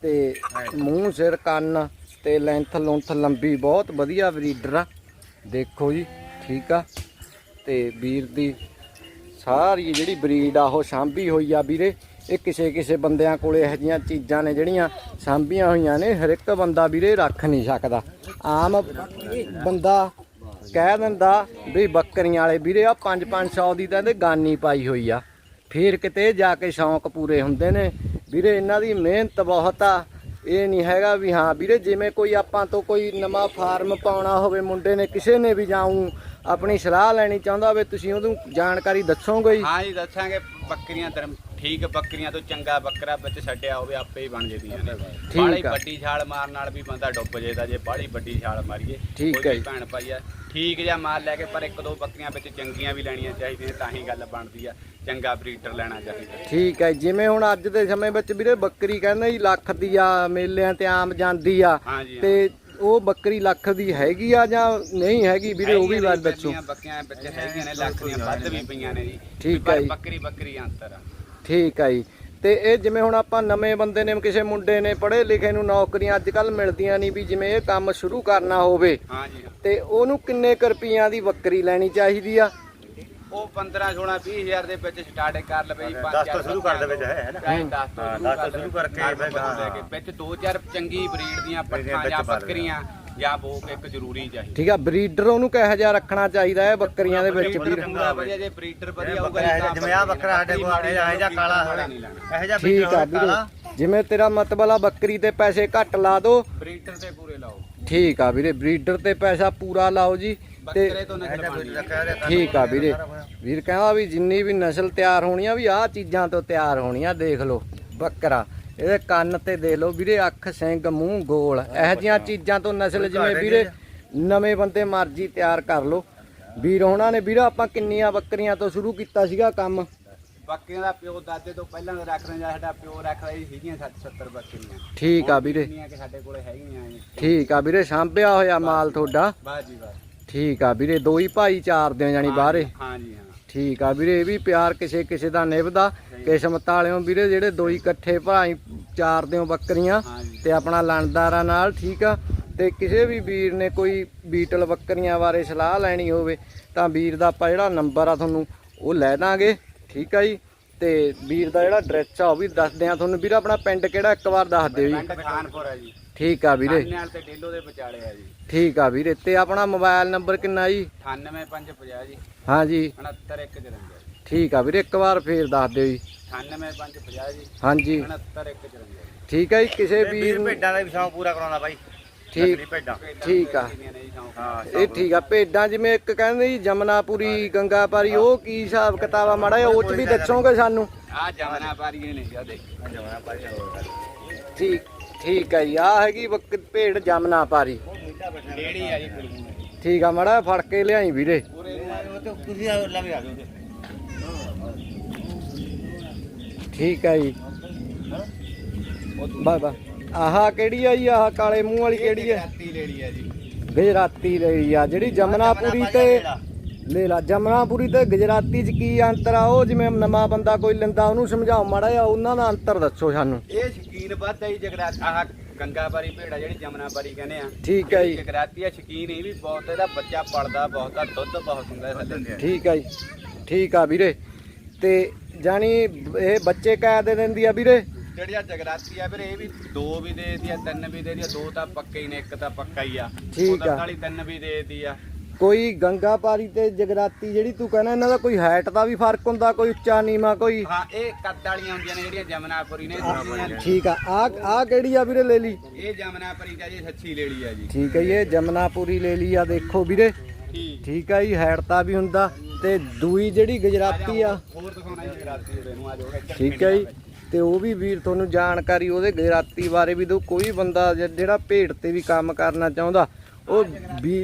ਤੇ ਮੂੰਹ ਸਿਰ ਕੰਨ ਤੇ ਲੈਂਥ ਲੁੰਥ ਲੰਬੀ ਬਹੁਤ ਵਧੀਆ ਬਰੀਡਰ ਆ। ਦੇਖੋ ਜੀ ਠੀਕ ਆ। ਤੇ ਵੀਰ ਦੀ ਸਾਰੀ ਜਿਹੜੀ ਬਰੀਡ ਆ ਉਹ ਸਾਂਭੀ ਹੋਈ ਆ ਵੀਰੇ। ਇਹ ਕਿਸੇ ਕਿਸੇ ਬੰਦਿਆਂ ਕੋਲੇ ਇਹੋ ਜਿਹੀਆਂ ਚੀਜ਼ਾਂ ਨੇ ਜਿਹੜੀਆਂ ਸਾਂਭੀਆਂ ਹੋਈਆਂ ਨੇ। ਹਰ ਇੱਕ ਬੰਦਾ ਵੀਰੇ ਰੱਖ ਨਹੀਂ ਸਕਦਾ। ਆਮ ਬੰਦਾ ਕਹਿ ਦਿੰਦਾ ਵੀ ਬੱਕਰੀਆਂ ਵਾਲੇ ਵੀਰੇ ਆ 5-500 ਦੀ ਤਾਂ ਇਹਦੇ ਗਾਨੀ ਪਾਈ ਹੋਈ ਆ। ਫੇਰ ਕਿਤੇ ਜਾ ਕੇ ਸ਼ੌਂਕ ਪੂਰੇ ਹੁੰਦੇ ਨੇ। ਵੀਰੇ, ਇਹਨਾਂ ਦੀ ਮਿਹਨਤ ਬਹੁਤ ਆ। ਇਹ ਨਹੀਂ ਹੈਗਾ ਵੀ ਹਾਂ, ਵੀਰੇ, ਜਿਵੇਂ ਕੋਈ ਆਪਾਂ ਤੋਂ ਕੋਈ ਨਵਾਂ ਫਾਰਮ ਪਾਉਣਾ ਹੋਵੇ, ਮੁੰਡੇ ਨੇ ਕਿਸੇ ਨੇ ਵੀ ਜਾਊਂ ਆਪਣੀ ਸਲਾਹ ਲੈਣੀ ਚਾਹੁੰਦਾ ਹੋਵੇ, ਤੁਸੀਂ ਉਹਨੂੰ ਜਾਣਕਾਰੀ ਦੱਸੋਗੇ ਜੀ? ਹਾਂ ਜੀ, ਦੱਸਾਂਗੇ ਬੱਕਰੀਆਂ ਠੀਕ ਬੱਕਰੀਆਂ ਤੋਂ ਚੰਗਾ ਬੱਕਰਾ ਵਿੱਚ ਛੱਡਿਆ ਹੋਵੇ ਆਪੇ ਹੀ ਬਣ ਜਾਂਦੀਆਂ ਨੇ ਬਾਹਲੀ ਆ। ਵੱਡੀ ਛਾਲ ਮਾਰਨ ਨਾਲ ਵੀ ਬੰਦਾ ਡੁੱਬ ਜੇਦਾ ਜੇ ਬਾਹਲੀ ਵੱਡੀ ਛਾਲ ਮਾਰੀਏ ਠੀਕ ਕੋਈ ਹੈ ਵੀ ਜੀ। ਭੈਣ ਭਾਈ ਆ ਠੀਕ ਜਿਹਾ ਮਾਲ ਲੈ ਕੇ ਪਰ ਇੱਕ ਦੋ ਬੱਕਰੀਆਂ ਵਿੱਚ ਚੰਗੀਆਂ ਵੀ ਲੈਣੀਆਂ ਚਾਹੀਦੀਆਂ ਤਾਂ ਹੀ ਗੱਲ ਬਣਦੀ ਆ ਚੰਗਾ ਬਰੀਡਰ ਲੈਣਾ ਚਾਹੀਦਾ ਠੀਕ ਹੈ ਜਿਵੇਂ ਹੁਣ ਅੱਜ ਦੇ ਸਮੇਂ ਵਿੱਚ ਵੀਰੇ ਬੱਕਰੀ ਕਹਿੰਦੇ ਜੀ ਲੱਖ ਦੀ ਆ ਮੇਲਿਆਂ ਤੇ ਆਮ ਜਾਂਦੀ ਆ। ਤੇ ਉਹ ਬੱਕਰੀ ਲੱਖ ਦੀ ਹੈਗੀ ਆ ਜਾਂ ਨਹੀਂ ਹੈਗੀ ਵੀਰੇ ਉਹ ਵੀ ਬੱਕਰੀਆਂ ਬੱਕੀਆਂ ਵਿੱਚ ਹੈਗੀਆਂ ਨੇ ਲੱਖ ਦੀਆਂ ਵੱਧ ਵੀ ਪਈਆਂ ਨੇ ਜੀ ਠੀਕ ਪਰ ਹੈ ਜੀ। ਬੱਕਰੀ ਬੱਕਰੀ ਅੰਤਰ ਆ ਠੀਕ ਆ ਜੀ ਤੇ ਇਹ ਜਿਵੇਂ ਹੁਣ ਆਪਾਂ ਨਵੇਂ ਬੰਦੇ ਨੇ ਕਿਸੇ ਮੁੰਡੇ ਨੇ ਪੜ੍ਹੇ ਲਿਖੇ ਨੂੰ ਨੌਕਰੀਆਂ ਅੱਜ ਕੱਲ ਮਿਲਦੀਆਂ ਨਹੀਂ ਵੀ ਜਿਵੇਂ ਇਹ ਕੰਮ ਸ਼ੁਰੂ ਕਰਨਾ ਹੋਵੇ। ਤੇ ਉਹਨੂੰ ਕਿੰਨੇ ਕੁ ਰੁਪਈਆਂ ਦੀ ਬੱਕਰੀ ਲੈਣੀ ਚਾਹੀਦੀ ਆ ਉਹ 15 16 20 ਹਜ਼ਾਰ ਦੇ ਵਿੱਚ ਸਟਾਰਟ ਕਰ ਲਵੇ ਜੀ ਦਸ ਤੋਂ ਸ਼ੁਰੂ ਕਰ ਦੇਵੇ ਚਾਹੇ, ਹੈ ਨਾ? ਚਾਹੇ 10 ਤੋਂ ਹਾਂ, ਸ਼ੁਰੂ ਕਰਕੇ ਵਿੱਚ ਦੋ ਚਾਰ ਚੰਗੀ ਬਰੀਡ ਦੀਆਂ ਪੱਠਾਂ ਜਾਂ। ਬੱਕਰੀਆਂ ਜਾਂ ਬੋਕ ਇੱਕ ਜ਼ਰੂਰੀ ਚਾਹੀਦੀ। ਠੀਕ ਆ ਬਰੀਡਰ ਉਹਨੂੰ ਕਿਹੋ ਜਿਹਾ ਰੱਖਣਾ ਚਾਹੀਦਾ ਹੈ ਬੱਕਰੀਆਂ ਦੇ ਵਿੱਚ? ਵੀਰ ਪੂਰਾ ਵਧੀਆ ਜੇ ਬਰੀਡਰ ਵਧੀਆ ਹੋਊਗਾ ਬੱਕਰਾ ਜੀ ਤਾਂ ਜਿਵੇਂ ਆ ਬੱਕਰਾ ਸਾਡੇ ਕੋਲ ਆੜੇ ਇਹ ਜਾਂ ਕਾਲਾ ਹੋਵੇ ਨਹੀਂ ਲੈਣਾ। ਇਹ ਜਾਂ ਠੀਕ ਆ ਵੀਰੇ। ਜਿਵੇਂ ਤੇਰਾ ਮਤਲਬ ਆ ਬੱਕਰੀ ਤੇ ਪੈਸੇ ਘੱਟ ਲਾ ਦੋ। ਬਰੀਡਰ ਤੇ ਪੂਰੇ ਲਾਓ। ਠੀਕ ਆ ਵੀਰੇ ਬਰੀਡਰ ਤੇ ਪੈਸਾ ਪੂਰਾ ਲਾਓ ਜੀ ਤੇ ਬੱਕਰੇ ਤੋਂ ਨਜ਼ਰ ਪਾਣੀ ਠੀਕ ਆ ਵੀਰੇ। ਵੀਰ ਕਹਿੰਦਾ ਵੀ ਜਿੰਨੀ ਵੀ ਨਸਲ ਤਿਆਰ ਹੋਣੀ ਆ ਵੀ ਆਹ ਚੀਜ਼ਾਂ ਤੋਂ ਤਿਆਰ ਹੋਣੀ ਆ ਦੇਖ ਲਓ ਬੱਕਰਾ। ਇਹਦੇ ਕੰਨ ਤੇ ਦੇਖ ਲਓ ਵੀਰੇ ਅੱਖ ਸਿੰਘ ਮੂੰਹ ਗੋਲ। ਇਹੋ ਜਿਹੀਆਂ ਚੀਜ਼ਾਂ ਤੋਂ ਨਸਲ ਜਿਵੇਂ ਵੀਰੇ ਨਵੇਂ ਬੰਦੇ ਮਰਜ਼ੀ ਤਿਆਰ ਕਰ ਲਓ। ਵੀਰ ਹੋਣਾ ਨੇ ਵੀਰ ਆਪਾਂ ਕਿੰਨੀਆਂ ਬੱਕਰੀਆਂ ਤੋਂ ਸ਼ੁਰੂ ਕੀਤਾ ਸੀਗਾ ਕੰਮ? ਬੱਕਰੀਆਂ ਦਾ ਪਿਓ ਦਾਦੇ ਤੋਂ ਪਹਿਲਾਂ ਦਾ ਰੱਖਦੇ ਜਾਂ ਸਾਡਾ ਪਿਓ ਰੱਖਦਾ ਸੀ ਸੀਗੀਆਂ 60 70 ਬੱਕਰੀਆਂ। ਠੀਕ ਆ ਵੀਰੇ। ਸਾਡੇ ਕੋਲੇ ਹੈਗੀਆਂ ਠੀਕ ਆ ਵੀਰੇ ਸਾਂਭਿਆ ਹੋਇਆ ਮਾਲ ਤੁਹਾਡਾ। ਬਾਸ ਜੀ ਠੀਕ ਆ ਵੀਰੇ ਦੋ ਹੀ ਭਾਈ ਚਾਰ ਦਿਓ ਜਾਨੀ ਬਾਹਰੇ। ਹਾਂ ਜੀ ਹਾਂ। ਠੀਕ ਆ ਵੀਰੇ ਇਹ ਵੀ ਪਿਆਰ ਕਿਸੇ ਕਿਸੇ ਦਾ ਨਿਭਦਾ। ਕਿਸਮਤ ਵਾਲਿਓ ਵੀਰੇ ਜਿਹੜੇ ਦੋ ਹੀ ਇਕੱਠੇ ਭਾਈ ਚਾਰ ਦਿਓ ਬੱਕਰੀਆਂ ਤੇ ਆਪਣਾ ਲਣਦਾਰਾਂ ਨਾਲ ਠੀਕ ਆ? ਤੇ ਕਿਸੇ ਵੀ ਵੀਰ ਨੇ ਕੋਈ ਬੀਟਲ ਬੱਕਰੀਆਂ ਬਾਰੇ ਸਲਾਹ ਲੈਣੀ ਹੋਵੇ ਤਾਂ ਵੀਰ ਦਾ ਆਪਾਂ ਜਿਹੜਾ ਨੰਬਰ ਆ ਤੁਹਾਨੂੰ ਉਹ ਲੈ ਦਾਂਗੇ। ਠੀਕ ਆ ਜੀ? ਤੇ ਵੀਰ ਦਾ ਜਿਹੜਾ ਐਡਰੈਸ ਆ ਉਹ ਵੀ ਦੱਸਦੇ ਆ ਤੁਹਾਨੂੰ। ਵੀਰ ਆਪਣਾ ਪਿੰਡ ਕਿਹੜਾ? ਇੱਕ ਵਾਰ ਦੱਸ ਦਿਓ ਜੀ। ਪਿੰਡ ਖਾਨਪੁਰ ਹੈ ਜੀ। ਠੀਕ ਆ ਵੀਰੇ। ਨਾਲ ਤੇ ਡੇਲੋ ਦੇ ਵਿਚਾਲੇ ਆ ਜੀ। ਠੀਕ ਆ ਵੀਰੇ। ਤੇ ਆਪਣਾ ਮੋਬਾਈਲ ਨੰਬਰ ਕਿੰਨਾ ਜੀ? 98550 ਜੀ। ਹਾਂ ਜੀ। 69154 ਜੀ। ਠੀਕ ਆ ਵੀਰੇ। ਇੱਕ ਵਾਰ ਫੇਰ ਦੱਸ ਦਿਓ ਜੀ। 98550 ਜੀ। ਹਾਂਜੀ 69154 ਜੀ। ਠੀਕ ਆ ਜੀ। ਕਿਸੇ ਵੀਰ ਭੇਡਾਂ ਦਾ ਵੀ ਸ਼ੌਂਕ ਪੂਰਾ ਕਰਾਉਣਾ ਬਾਈ। ਠੀਕ। ਭੇਡਾਂ। ਠੀਕ ਆ। ਹਾਂ ਇਹ ਠੀਕ ਆ ਭੇਡਾਂ ਜਿਵੇਂ ਇੱਕ ਕਹਿੰਦੇ ਜੀ ਜਮਨਾਪੁਰੀ ਗੰਗਾਪਾਰੀ ਉਹ ਕੀ ਹਿਸਾਬ ਕਿਤਾਬ ਆ ਮਾੜਾ ਜਿਹਾ ਉਹ ਚ ਵੀ ਦੱਸੋਗੇ ਸਾਨੂੰ? ਆ ਜਮਨਾ ਪਾਰੀਏ ਨੇ ਜਿਆਦੇ ਜਮਾਨਾ ਭਾਈ ਠੀਕ ਠੀਕ ਆ ਜੀ ਆ ਹੈਗੀ ਬੱਕ- ਭੇਡ ਜਮਨਾਪਾਰੀ। ਡੇੜੀ ਆ ਜੀ ਠੀਕ ਆ ਮਾੜਾ ਫੜ ਕੇ ਲਿਆਈ ਵੀਰੇ। ਆ ਠੀਕ ਆ ਜੀ। ਬਾ ਬਾ ਆਹ ਕਿਹੜੀ ਆ ਜੀ? ਆਹ ਕਾਲੇ ਮੂੰਹ ਵਾਲੀ ਕਿਹੜੀ ਆ? ਰਾਤੀ ਲੇੜੀ ਆ ਜੀ। ਗੁਜਰਾਤੀ ਲਈ ਆ। ਜਿਹੜੀ ਜਮਨਾਪੁਰੀ ਤੇ ਲੈ ਲਾ ਜਮਨਾਪੁਰੀ ਤੇ ਗੁਜਰਾਤੀ ਚ ਕੀ ਅੰਤਰ ਆ? ਉਹ ਜਿਵੇਂ ਨਵਾਂ ਬੰਦਾ ਕੋਈ ਲੈਂਦਾ ਉਹਨੂੰ ਸਮਝਾਓ ਮਾੜਾ ਜਿਹਾ ਉਹਨਾਂ ਦਾ ਅੰਤਰ ਦੱਸੋ ਸਾਨੂੰ। ਇਹ ਸ਼ਕੀਨ ਵੱਧ ਹੈ ਜਗਰਾਤ ਆਹ ਗੰਗਾਬਾਰੀ ਭੇੜਾ ਜਿਹੜੀ ਜਮਨਾਬਾਰੀ ਕਹਿੰਦੇ ਆ। ਠੀਕ ਹੈ ਜੀ। ਜਗਰਾਤੀ ਆ ਸ਼ਕੀਨ ਇਹ ਵੀ ਬਹੁਤ ਇਹਦਾ ਬੱਚਾ ਪੜਦਾ ਬਹੁਤ ਦੁੱਧ ਬਹੁਤ ਹੁੰਦਾ ਥੱਲੇ ਠੀਕ ਆ ਜੀ। ਠੀਕ ਆ ਵੀਰੇ। ਤੇ ਜਾਨੀ ਇਹ ਬੱਚੇ ਕਹਿ ਦੇ ਦਿੰਦੀ ਆ ਵੀਰੇ? ਜਿਹੜੀ ਆ ਜਗਰਾਤੀ ਆ ਵੀਰੇ ਇਹ ਵੀ ਦੋ ਵੀ ਦੇ ਦੀ ਆ ਤਿੰਨ ਵੀ ਦੇ ਦੀ ਆ ਦੋ ਤਾਂ ਪੱਕੇ ਹੀ ਨੇ ਇੱਕ ਤਾਂ ਪੱਕਾ ਹੀ ਆ। ਠੀਕ ਆ। ਵਾਲੀ ਤਿੰਨ ਵੀ ਦੇ ਦੀ ਆ। ਕੋਈ ਗੰਗਾ ਪਾਰੀ ਤੇ ਜਗਰਾਤੀ ਜਿਹੜੀ ਤੂੰ ਕਹਿੰਦਾ ਇਹਨਾਂ ਦਾ ਕੋਈ ਹਾਈਟ ਦਾ ਵੀ ਫ਼ਰਕ ਹੁੰਦਾ ਕੋਈ ਉੱਚਾ ਨੀਵਾ ਕੋਈ? ਹਾਂ ਇਹ ਕੱਦ ਵਾਲੀਆਂ ਹੁੰਦੀਆਂ ਨੇ ਜਿਹੜੀਆਂ ਜਮਨਾਪੁਰੀ ਨੇ ਠੀਕ ਆ। ਆ ਆ ਕਿਹੜੀ ਆ ਵੀਰੇ ਲੈ ਲਈ? ਇਹ ਜਮਨਾਪੁਰੀ ਦਾ ਜੀ ਸੱਚੀ ਲੇੜੀ ਆ ਜੀ। ਠੀਕ ਹੈ ਜੀ, ਇਹ ਜਮਨਾਪੁਰੀ ਲੈ ਲਈ ਆ ਦੇਖੋ ਵੀਰੇ। ਠੀਕ। ਠੀਕ ਆ ਜੀ ਹਾਈਟ ਦਾ ਵੀ ਹੁੰਦਾ। ਤੇ ਦੂਈ ਜਿਹੜੀ ਗੁਜਰਾਤੀ ਆ। ਹੋਰ ਦਿਖਾਉਣਾ ਜੀ ਜਗਰਾਤੀ ਦੇ ਨੂੰ ਆ ਜਾਓ ਠੀਕ ਹੈ ਜੀ। ਤੇ ਉਹ ਵੀ ਵੀਰ ਤੁਹਾਨੂੰ ਜਾਣਕਾਰੀ ਉਹਦੇ ਗੁਜਰਾਤੀ ਬਾਰੇ ਵੀ ਦੋ ਕੋਈ ਬੰਦਾ ਜਿਹੜਾ ਭੇਡ ਤੇ ਵੀ ਕੰਮ ਕਰਨਾ ਚਾਹੁੰਦਾ, ਉਹ ਵੀ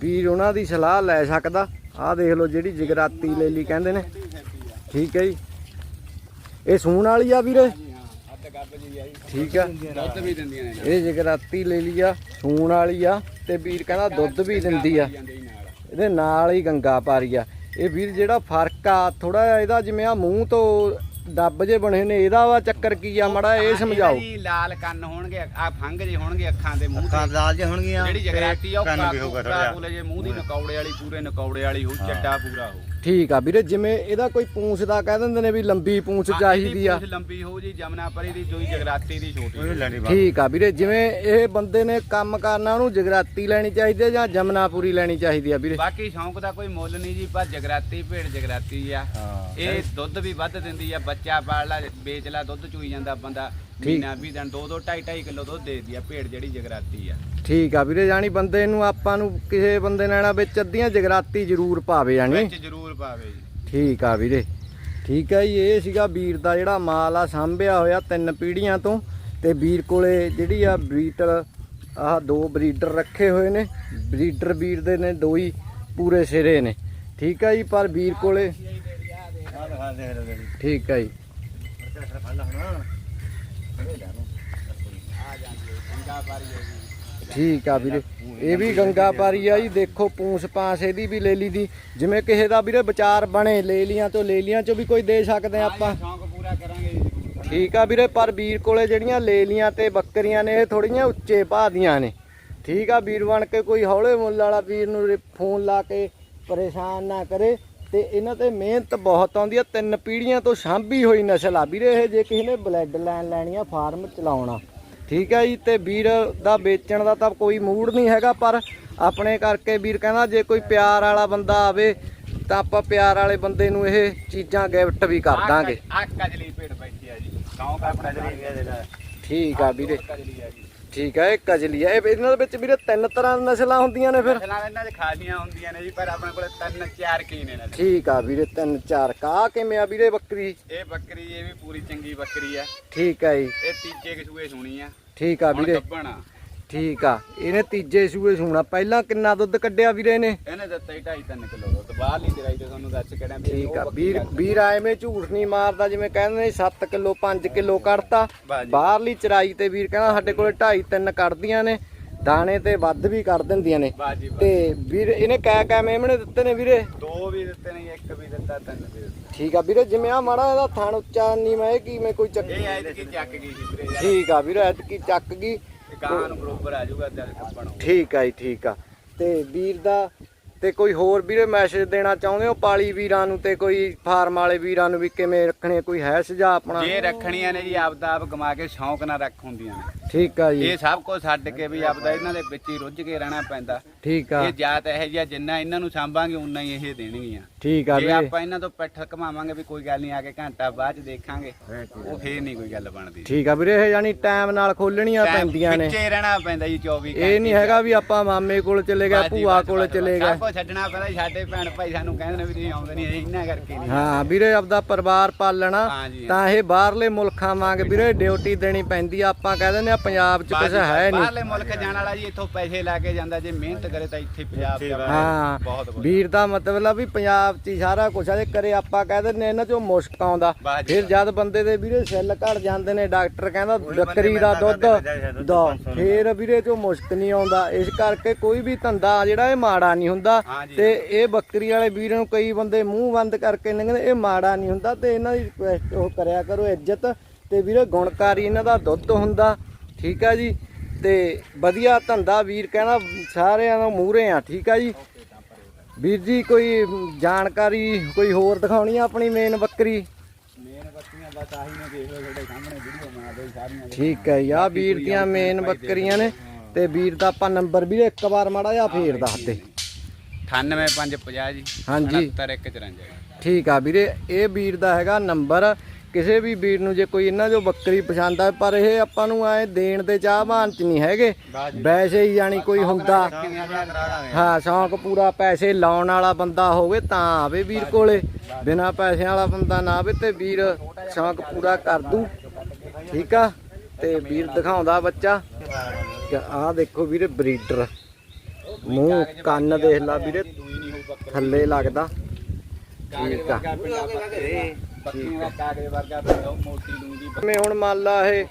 ਵੀਰ ਉਹਨਾਂ ਦੀ ਸਲਾਹ ਲੈ ਸਕਦਾ। ਆਹ ਦੇਖ ਲਓ ਜਿਹੜੀ ਜਗਰਾਤੀ ਲੈ ਲਈ ਕਹਿੰਦੇ ਨੇ। ਠੀਕ ਹੈ ਜੀ। ਇਹ ਸੂਣ ਵਾਲੀ ਆ ਵੀਰੇ? ਠੀਕ ਆ। ਦੁੱਧ ਵੀ ਦਿੰਦੀਆਂ ਨੇ ਇਹ ਜਗਰਾਤੀ ਲੈ ਲਈ ਆ, ਸੂਣ ਵਾਲੀ ਆ ਤੇ ਵੀਰ ਕਹਿੰਦਾ ਦੁੱਧ ਵੀ ਦਿੰਦੀ ਆ। ਇਹਦੇ ਨਾਲ ਹੀ ਗੰਗਾ ਪਾਰੀ ਆ। ਇਹ ਵੀਰ ਜਿਹੜਾ ਫ਼ਰਕ ਆ ਥੋੜਾ ਜਿਹਾ ਇਹਦਾ ਜਿਵੇਂ ਆ ਮੂੰਹ ਤੋਂ ਡੱਬ ਜੇ ਬਣੇ ਨੇ ਇਹਦਾ ਵਾ ਚੱਕਰ ਕੀ ਆ ਮੜਾ ਇਹ ਸਮਝਾਓ। ਜੀ ਲਾਲ ਕੰਨ ਹੋਣਗੇ ਆ ਫੰਗ ਜੇ ਹੋਣਗੇ ਅੱਖਾਂ ਦੇ ਮੂੰਹ ਅੱਖਾਂ ਤੇ ਲਾਲ ਜੇ ਹੋਣਗੀਆਂ ਜਿਹੜੀ ਜਗਰਾਤੀ ਆ ਉਹ। ਕਾਕੂਲੇ ਜੇ ਮੂੰਹ ਦੀ ਨਕੌੜੇ ਵਾਲੀ ਪੂਰੇ ਨਕੌੜੇ ਵਾਲੀ ਹੋ। ਚੱਡਾ ਪੂਰਾ ਹੋ ਠੀਕ ਆ ਵੀਰੇ ਜਿਵੇਂ ਇਹਦਾ ਕੋਈ ਪੂੰਛ ਦਾ ਕਹਿ ਦਿੰਦੇ ਨੇ ਵੀ ਲੰਬੀ ਪੂੰਛ ਚਾਹੀਦੀ ਆ। ਲੰਬੀ ਹੋ ਜੀ ਜਮਨਾ ਪਰੀ ਦੀ ਜੋਈ ਜਗਰਾਤੀ ਦੀ ਛੋਟੀ ਠੀਕ ਆ ਵੀਰੇ ਜਿਵੇਂ ਇਹ ਬੰਦੇ ਨੇ ਕੰਮ ਕਰਨਾ ਉਹਨੂੰ ਜਗਰਾਤੀ ਲੈਣੀ ਚਾਹੀਦੀ ਆ ਜਾਂ ਜਮਨਾਪੁਰੀ ਲੈਣੀ ਚਾਹੀਦੀ ਆ ਵੀਰੇ? ਬਾਕੀ ਸ਼ੌਂਕ ਦਾ ਕੋਈ ਮੁੱਲ ਨਹੀਂ ਜੀ ਪਰ ਜਗਰਾਤੀ ਭੇਡ ਜਗਰਾਤੀ ਆ। ਇਹ ਦੁੱਧ ਵੀ ਵੱਧ ਦਿੰਦੀ ਆ ਬੱਚਾ ਪਾਲ ਲਾ ਵੇਚ ਲਾ ਦੁੱਧ ਚੂਈ ਜਾਂਦਾ ਬੰਦਾ। ਮਹੀਨਾ ਵੀ ਦਿਨ 2 2 2.5 2.5 ਕਿਲੋ ਦੁੱਧ ਦੇ ਦੀ ਆ ਭੇਡ ਜਿਹੜੀ ਜਗਰਾਤੀ ਆ। ਠੀਕ ਆ ਵੀਰੇ ਜਾਨੀ ਬੰਦੇ ਨੂੰ ਆਪਾਂ ਨੂੰ ਕਿਸੇ ਬੰਦੇ ਨਾਲ ਵਿੱਚ ਅੱਧੀਆਂ ਜਗਰਾਤੀ ਜ਼ਰੂਰ ਪਾਵੇ ਜਾਨੀ ਵਿੱਚ ਜ਼ਰੂਰ ਪਾਵੇ ਜੀ। ਠੀਕ ਆ ਵੀਰੇ। ਠੀਕ ਹੈ ਜੀ ਇਹ ਸੀਗਾ ਵੀਰ ਦਾ ਜਿਹੜਾ ਮਾਲ ਆ ਸਾਂਭਿਆ ਹੋਇਆ ਤਿੰਨ ਪੀੜ੍ਹੀਆਂ ਤੋਂ। ਤੇ ਵੀਰ ਕੋਲੇ ਜਿਹੜੀ ਆ ਬਰੀਟਰ ਆਹ ਦੋ ਬਰੀਡਰ ਰੱਖੇ ਹੋਏ ਨੇ। ਬਰੀਡਰ ਵੀਰ ਦੇ ਨੇ ਦੋ ਹੀ ਪੂਰੇ ਸਿਰੇ ਨੇ। ਠੀਕ ਹੈ ਜੀ ਪਰ ਵੀਰ ਕੋਲੇ ਦੇ ਠੀਕ ਆ ਜੀ। ਠੀਕ ਆ ਵੀਰੇ। ਇਹ ਵੀ ਗੰਗਾ ਪਾਰੀ ਆ ਜੀ। ਦੇਖੋ ਪੂੰਛ ਪਾਸ ਇਹਦੀ ਵੀ ਲੈ ਲਈ ਦੀ। ਜਿਵੇਂ ਕਿਸੇ ਦਾ ਵੀਰੇ ਵਿਚਾਰ ਬਣੇ, ਲੈ ਲੀਆਂ ਤੋਂ ਲੈ ਲੀਆਂ ਚੋਂ ਵੀ ਕੋਈ ਦੇ ਸਕਦੇ ਆ ਆਪਾਂ। ਠੀਕ ਆ ਵੀਰੇ, ਪਰ ਵੀਰ ਕੋਲੇ ਜਿਹੜੀਆਂ ਲੈ ਲੀਆਂ ਤੇ ਬੱਕਰੀਆਂ ਨੇ, ਇਹ ਥੋੜੀਆਂ ਉੱਚੇ ਭਾਅ ਦੀਆਂ ਨੇ। ਠੀਕ ਆ ਵੀਰ ਬਣ ਕੇ ਕੋਈ ਹੌਲੇ ਮੁੱਲ ਵਾਲਾ ਵੀਰ ਨੂੰ ਫੋਨ ਲਾ ਕੇ ਪਰੇਸ਼ਾਨ ਨਾ ਕਰੇ। ਤੇ ਇਹਨਾਂ ਤੇ ਮਿਹਨਤ ਬਹੁਤ ਆਉਂਦੀ ਆ। ਤਿੰਨ ਪੀੜ੍ਹੀਆਂ ਤੋਂ ਸਾਂਭੀ ਹੋਈ ਨਸਲ ਆ। ਵੀਰੇ ਇਹ ਜੇ ਕਿਸੇ ਨੇ ਬਲੱਡ ਲਾਈਨ ਲੈਣੀ ਆ ਫਾਰਮ ਚਲਾਉਣਾ ਠੀਕ ਹੈ ਜੀ ਤੇ ਵੀਰ ਦਾ ਵੇਚਣ ਦਾ ਤਾਂ ਕੋਈ ਮੂਡ ਨਹੀਂ ਹੈਗਾ ਪਰ ਆਪਣੇ ਕਰਕੇ ਵੀਰ ਕਹਿੰਦਾ ਜੇ ਕੋਈ ਪਿਆਰ ਵਾਲਾ ਬੰਦਾ ਆਵੇ ਤਾਂ ਆਪਾਂ ਪਿਆਰ ਵਾਲੇ ਬੰਦੇ ਨੂੰ ਇਹ ਚੀਜ਼ਾਂ ਗਿਫਟ ਵੀ ਕਰ ਦਾਂਗੇ। ਆ ਕਜਲੀ ਭੇਡ ਬੈਠੀ ਆ ਜੀ। ਗਾਉਂ ਕਾ ਆਪਣਾ ਜੀ ਠੀਕ ਆ ਵੀਰੇ। ਠੀਕ ਹੈ ਇਹ ਕਜਲੀ ਆ ਇਹ ਇਹਨਾਂ ਦੇ ਵਿੱਚ ਵੀਰੇ ਤਿੰਨ ਤਰ੍ਹਾਂ ਦੀਆਂ ਨਸਲਾਂ ਹੁੰਦੀਆਂ ਨੇ ਫਿਰ। ਫਸਲਾਂ ਇਹਨਾਂ ਦੇ ਖਾਲੀਆਂ ਹੁੰਦੀਆਂ ਨੇ ਜੀ ਪਰ ਆਪਣੇ ਕੋਲ ਤਿੰਨ ਚਾਰ ਕੀ ਨੇ ਇਹਨਾਂ ਦੇ। ਠੀਕ ਆ ਵੀਰੇ ਤਿੰਨ ਚਾਰ ਕਾ। ਕਿਵੇਂ ਆ ਵੀਰੇ ਬੱਕਰੀ? ਇਹ ਬੱਕਰੀ ਇਹ ਵੀ ਪੂਰੀ ਚੰਗੀ ਬੱਕਰੀ ਆ। ਠੀਕ ਹੈ ਜੀ। ਇਹ ਤੀਜੇ ਕਸੂਏ ਸੁਣੀ ਆ। ਠੀਕ ਆ ਹੁਣ ਵੀਰੇ। ਗੱਭਣ ਆ। ਠੀਕ ਆ ਇਹਨੇ ਤੀਜੇ ਸੂਏ ਸੂਣਾ ਪਹਿਲਾਂ ਕਿੰਨਾ ਦੁੱਧ ਕੱਢਿਆ ਵੀਰੇ ਨੇ ਇਹਨੇ ਦਿੱਤਾ ਹੀ 2.5 3 ਕਿਲੋ ਦੁੱਧ ਬਾਹਰ ਲਈ ਚਰਾਈ ਤੇ ਤੁਹਾਨੂੰ ਦੱਸ ਕਿਹੜਾ ਵੀ ਠੀਕ ਆ ਵੀਰ। ਵੀਰ ਐਵੇਂ ਝੂਠ ਨਹੀਂ ਮਾਰਦਾ ਜਿਵੇਂ ਕਹਿੰਦੇ ਨੇ 7 ਕਿਲੋ 5 ਕਿਲੋ ਕੱਢਤਾ। ਬਾਹਰਲੀ ਚਰਾਈ ਤੇ ਵੀਰ ਕਹਿੰਦਾ ਸਾਡੇ ਕੋਲੇ 2.5 3 ਕੱਢਦੀਆਂ ਨੇ ਦਾਣੇ ਤੇ ਵੱਧ ਵੀ ਕੱਢ ਦਿੰਦੀਆਂ ਨੇ। ਤੇ ਵੀਰ ਇਹਨੇ ਕੈ ਕੈ ਮੇਮਣੇ ਦਿੱਤੇ ਨੇ ਵੀਰੇ? ਦੋ ਵੀ ਦਿੱਤੇ ਨੇ ਇੱਕ ਵੀ ਦਿੱਤਾ ਤਿੰਨ ਵੀ ਦਿੱਤੇ। ਠੀਕ ਆ ਵੀਰੇ ਜਿਵੇਂ ਆ ਮਾੜਾ ਇਹਦਾ ਥਣ ਉੱਚਾ ਨਹੀਂ ਮੈਂ ਕੀ ਮੈਂ ਕੋਈ ਚੱਕ ਇਹ ਐਤ ਕੀ ਚੱਕ ਗਈ ਵੀਰੇ। ਠੀਕ ਆ ਵੀਰੇ ਐਤਕੀ ਚੱਕ ਗਈ। ਗਾਂ ਨੂੰ ਬਰੋਬਰ ਆ ਜਾਊਗਾ ਜਦ ਕੱਪਣ ਠੀਕ ਆ ਜੀ ਠੀਕ ਆ। ਤੇ ਵੀਰ ਦਾ ਤੇ ਕੋਈ ਹੋਰ ਵੀਰੇ ਮੈਸੇਜ ਦੇਣਾ ਚਾਹੁੰਦੇ ਹੋ ਪਾਲੀ ਵੀਰਾਂ ਨੂੰ ਤੇ ਕੋਈ ਫਾਰਮ ਵਾਲੇ ਵੀਰਾਂ ਨੂੰ ਵੀ ਕਿਵੇਂ ਰੱਖਣੇ ਕੋਈ ਹੈ ਸੁਝਾਅ ਆਪਣਾ? ਜੇ ਰੱਖਣੀਆਂ ਨੇ ਜੀ ਆਪਦਾ ਆਪ ਕਮਾ ਕੇ ਸ਼ੌਂਕ ਨਾਲ ਰੱਖ ਹੁੰਦੀਆਂ ਨੇ। ਠੀਕ ਆ ਜੀ। ਇਹ ਸਭ ਕੁਝ ਛੱਡ ਕੇ ਵੀ ਆਪਦਾ ਇਹਨਾਂ ਦੇ ਵਿੱਚ ਹੀ ਰੁੱਝ ਕੇ ਰਹਿਣਾ ਪੈਂਦਾ। ਠੀਕ ਆ। ਇਹ ਜਾਤ ਇਹ ਜਿਹਾ ਜਿੰਨਾ ਇਹਨਾਂ ਨੂੰ ਸਾਂਭਾਂਗੇ ਉਨਾ ਹੀ ਇਹ ਦੇਣਗੀਆਂ। ਠੀਕ ਆ ਜੇ ਵੀਰੇ। ਆਪਾਂ ਇਹਨਾਂ ਤੋਂ ਪਿੱਠ ਘਮਾਵਾਂਗੇ ਵੀ ਕੋਈ ਗੱਲ ਨਹੀਂ ਆ ਕੇ ਘੰਟਾ ਬਾਅਦ ਚ ਦੇਖਾਂਗੇ ਉਹ ਫੇਰ ਨਹੀਂ ਕੋਈ ਗੱਲ ਬਣਦੀ। ਠੀਕ ਆ ਵੀਰੇ ਇਹ ਯਾਨੀ ਟਾਈਮ ਨਾਲ ਖੋਲਣੀਆਂ ਪੈਂਦੀਆਂ ਨੇ। ਵਿੱਚੇ ਰਹਿਣਾ ਪੈਂਦਾ ਜੀ 24 ਘੰਟੇ ਇਹ ਨਹੀਂ ਹੈਗਾ ਵੀ ਆਪਾਂ ਮਾਮੇ ਕੋਲ ਚਲੇ ਗਏ ਭੂਆ ਕੋਲ ਚਲੇ ਸਭ ਗਏ। ਕੁਝ ਛੱਡਣਾ ਪੈਂਦਾ ਸਾਡੇ ਭੈਣ ਭਾਈ ਸਾਨੂੰ ਕਹਿੰਦੇ ਨੇ ਵੀ ਤੁਸੀਂ ਆਉਂਦੇ ਨਹੀਂ ਇਹਨਾਂ ਕਰਕੇ ਨਹੀਂ। ਹਾਂ ਵੀਰੇ ਆਪਦਾ ਪਰਿਵਾਰ ਪਾਲਣਾ। ਤਾਂ ਇਹ ਬਾਹਰਲੇ ਮੁਲਕਾਂ ਵਾਂਗ ਵੀਰੇ ਡਿਊਟੀ ਦੇਣੀ ਪੈਂਦੀ ਆ। ਆਪਾਂ ਕਹਿ ਦਿੰਦੇ ਆ ਪੰਜਾਬ 'ਚ ਕੁਝ ਹੈ ਨਹੀਂ। ਬਾਹਰਲੇ ਮੁਲਕ ਜਾਣ ਵਾਲਾ ਜੀ ਇੱਥੋਂ ਪੈਸੇ ਲਾ ਕੇ ਜਾਂਦਾ ਜੇ ਮਿਹਨਤ ਕਰੇ ਤਾਂ ਇੱਥੇ ਪੰਜਾਬ ਚ ਹਾਂ ਬਹੁਤ ਵੀਰ ਦਾ ਮਤਲਬ ਆ ਵੀ ਪੰਜਾਬ ਹੀ ਸਾਰਾ ਕੁਝ ਆ ਜੇ ਕਰੇ ਆਪਾਂ ਕਹਿ ਦਿੰਦੇ ਇਹਨਾਂ 'ਚੋਂ ਮੁਸ਼ਕ ਆਉਂਦਾ। ਫਿਰ ਜਦ ਬੰਦੇ ਦੇ ਵੀਰੇ ਸੈੱਲ ਘਟ ਜਾਂਦੇ ਨੇ ਡਾਕਟਰ ਕਹਿੰਦਾ ਬੱਕਰੀ ਦਾ ਦੁੱਧ ਦੋ। ਫਿਰ ਵੀਰੇ 'ਚੋਂ ਮੁਸ਼ਕ ਨਹੀਂ ਆਉਂਦਾ। ਇਸ ਕਰਕੇ ਕੋਈ ਵੀ ਧੰਦਾ ਜਿਹੜਾ ਇਹ ਮਾੜਾ ਨਹੀਂ ਹੁੰਦਾ। ਤੇ ਇਹ ਬੱਕਰੀ ਵਾਲੇ ਵੀਰ ਨੂੰ ਕਈ ਬੰਦੇ ਮੂੰਹ ਬੰਦ ਕਰਕੇ ਲੰਘਦੇ ਇਹ ਮਾੜਾ ਨਹੀਂ ਹੁੰਦਾ ਤੇ ਇਹਨਾਂ ਦੀ ਰਿਕੁਐਸਟ ਉਹ ਕਰਿਆ ਕਰੋ ਇੱਜ਼ਤ। ਤੇ ਵੀਰੇ ਗੁਣਕਾਰੀ ਇਹਨਾਂ ਦਾ ਦੁੱਧ ਹੁੰਦਾ ਠੀਕ ਆ ਜੀ। ਤੇ ਵਧੀਆ ਧੰਦਾ ਵੀਰ ਕਹਿੰਦਾ ਸਾਰਿਆਂ ਨੂੰ ਮੂਹਰੇ ਆ ਠੀਕ ਆ ਜੀ। ਵੀਰ ਜੀ ਕੋਈ ਜਾਣਕਾਰੀ ਕੋਈ ਹੋਰ ਦਿਖਾਉਣੀ ਆ ਆਪਣੀ ਮੇਨ ਬੱਕਰੀ? ਮੇਨ ਬੱਕਰੀਆਂ ਬਸ ਆਹੀ ਨੇ ਦੇਖ ਲਓ ਤੁਹਾਡੇ ਸਾਹਮਣੇ ਵੀਡੀਓ ਬਣਾਦੇ ਸਾਰੀਆਂ। ਠੀਕ ਹੈ ਯਾ ਵੀਰ ਦੀਆਂ ਮੇਨ ਬੱਕਰੀਆਂ ਨੇ। ਤੇ ਵੀਰ ਦਾ ਆਪਾਂ ਨੰਬਰ ਵੀਰੇ ਇੱਕ ਵਾਰ ਮਾੜਾ ਜਿਹਾ ਫੇਰ ਦੱਸ ਦੇ। 98550 ਜੀ ਹਾਂਜੀ। 69154 ਠੀਕ ਆ ਵੀਰੇ ਇਹ ਵੀਰ ਦਾ ਹੈਗਾ ਨੰਬਰ ਕਿਸੇ ਵੀ ਵੀਰ ਨੂੰ ਜੇ ਕੋਈ ਇਹਨਾਂ ਜੋ ਬੱਕਰੀ ਪਸੰਦ ਆ ਪਰ ਇਹ ਆਪਾਂ ਨੂੰ ਐ ਦੇਣ ਦੇ ਚਾਹਵਾਨ ਚ ਨਹੀਂ ਹੈਗੇ। ਵੈਸੇ ਹੀ ਜਾਣੀ ਕੋਈ ਹੁੰਦਾ। ਹਾਂ ਸ਼ੌਂਕ ਪੂਰਾ ਪੈਸੇ ਲਾਉਣ ਵਾਲਾ ਬੰਦਾ ਹੋਵੇ ਤਾਂ ਆਵੇ ਵੀਰ ਕੋਲੇ। ਬਿਨਾ ਪੈਸਿਆਂ ਵਾਲਾ ਬੰਦਾ ਨਾ ਆਵੇ ਤੇ ਵੀਰ ਸ਼ੌਂਕ ਪੂਰਾ ਕਰ ਦੂ। ਠੀਕ ਆ? ਤੇ ਵੀਰ ਦਿਖਾਉਂਦਾ ਬੱਚਾ। ਆਹ ਦੇਖੋ ਵੀਰੇ ਬਰੀਡਰ। ਮੂੰਹ ਕੰਨ ਦੇਖ ਲਾ ਵੀਰੇ। ਥੱਲੇ ਲੱਗਦਾ। ਠੀਕ ਆ। ਦਾ ਵਰਗਾ ਮੋਟੀ ਲੂੰਗੀ ਜਿਵੇਂ ਹੁਣ ਮੰਨ ਲਾ ਇਹ